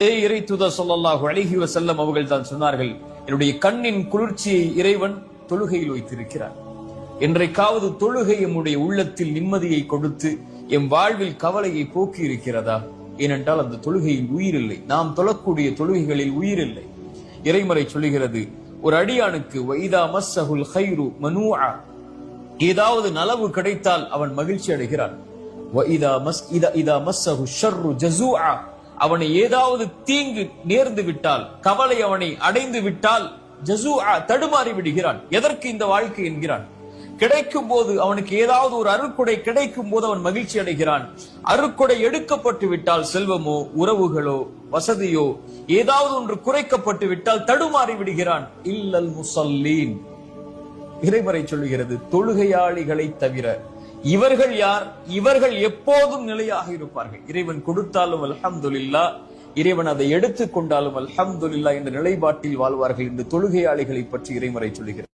இறை தூத சொல்லாஹு அழகி வசல்லம் அவர்கள் தான் சொன்னார்கள் என்னுடைய கண்ணின் குளிர்ச்சியை இறைவன் தொழுகையில் வைத்திருக்கிறார். என்றைக்காவது தொழுகை எம்முடைய உள்ளத்தில் நிம்மதியை கொடுத்து எம் வாழ்வில் கவலையை போக்கி இருக்கிறதா ஏனென்றால் அந்த தொழுகையில் உயிர் இல்லை நாம் தொழக்கூடிய தொழுகைகளில் உயிர் இல்லை இறைமறை சொல்லுகிறது ஒரு அடியானுக்கு வைதா மஸ்ஸஹுல் ஹைரு மனுஆ ஏதாவது நலவு கிடைத்தால் அவன் மகிழ்ச்சி அடைகிறான். வைதா மஸ் இதா இதா மஸ்ஸஹு ஷர்ரு ஜசூஆ அவனை ஏதாவது தீங்கு நேர்ந்து விட்டால் கவலை அவனை அடைந்து விட்டால் ஜசூஆ தடுமாறி விடுகிறான். எதற்கு இந்த வாழ்க்கை என்கிறான்? கிடைக்கும் போது அவனுக்கு ஏதாவது ஒரு அருட்கொடை கிடைக்கும் போது அவன் மகிழ்ச்சி அடைகிறான். அருட்கொடை எடுக்கப்பட்டு விட்டால் செல்வமோ உறவுகளோ வசதியோ ஏதாவது ஒன்று குறைக்கப்பட்டு விட்டால் தடுமாறி விடுகிறான். இல்லல் முசல்லீன். இறைமறை சொல்லுகிறது தொழுகையாளிகளை தவிர இவர்கள் யார்? இவர்கள் எப்போதும் நிலையாக இருப்பார்கள். இறைவன் கொடுத்தாலும் அல்ஹம்துலில்லா இறைவன் அதை எடுத்துக் கொண்டாலும் அல்ஹம்துலில்லா என்ற நிலைப்பாட்டில் வாழ்வார்கள் என்று தொழுகையாளிகளை பற்றி இறைமறை சொல்லுகிறது